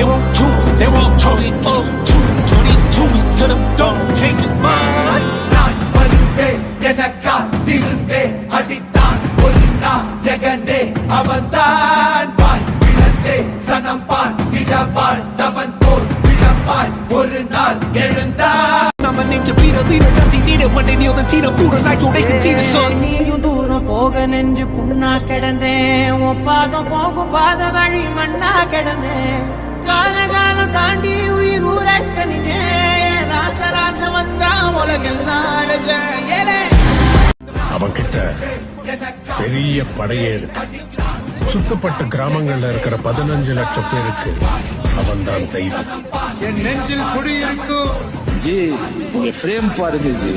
They won't choose, they won't choose it up. Two, 22 to the door, change his mind. நான் வருவேன் என காத்திருந்தே அடித்தான் ஒரு நாள் ஜெகனே அவன்தான் வாய் பிளந்தே சனம் பார்த்திட வாழ்ந்தவன் போல் பிளப்பாய் ஒரு நாள் எழுந்தான் they kneel and see them through the night so they can see the sun. நீயும் தூரம் போக நெஞ்சு புண்ணா கிடந்தேன் ஒப்பாக போகும் பாத வழி மண்ணா கிடந்தேன் கால காலம் தாண்டி உயிர் ஊரக்கணிதேன் ராச ராச வந்தா உலகெல்லாம் ஏலே. அவன்கிட்ட பெரிய படையே இருக்கு. சுத்தப்பட்ட கிராமங்கள்ல இருக்கிற பதினஞ்சு லட்சம் பேருக்கு அவன்தான் தெய்வம். ஜி உங்க ஃப்ரேம் பாருங்க ஜி.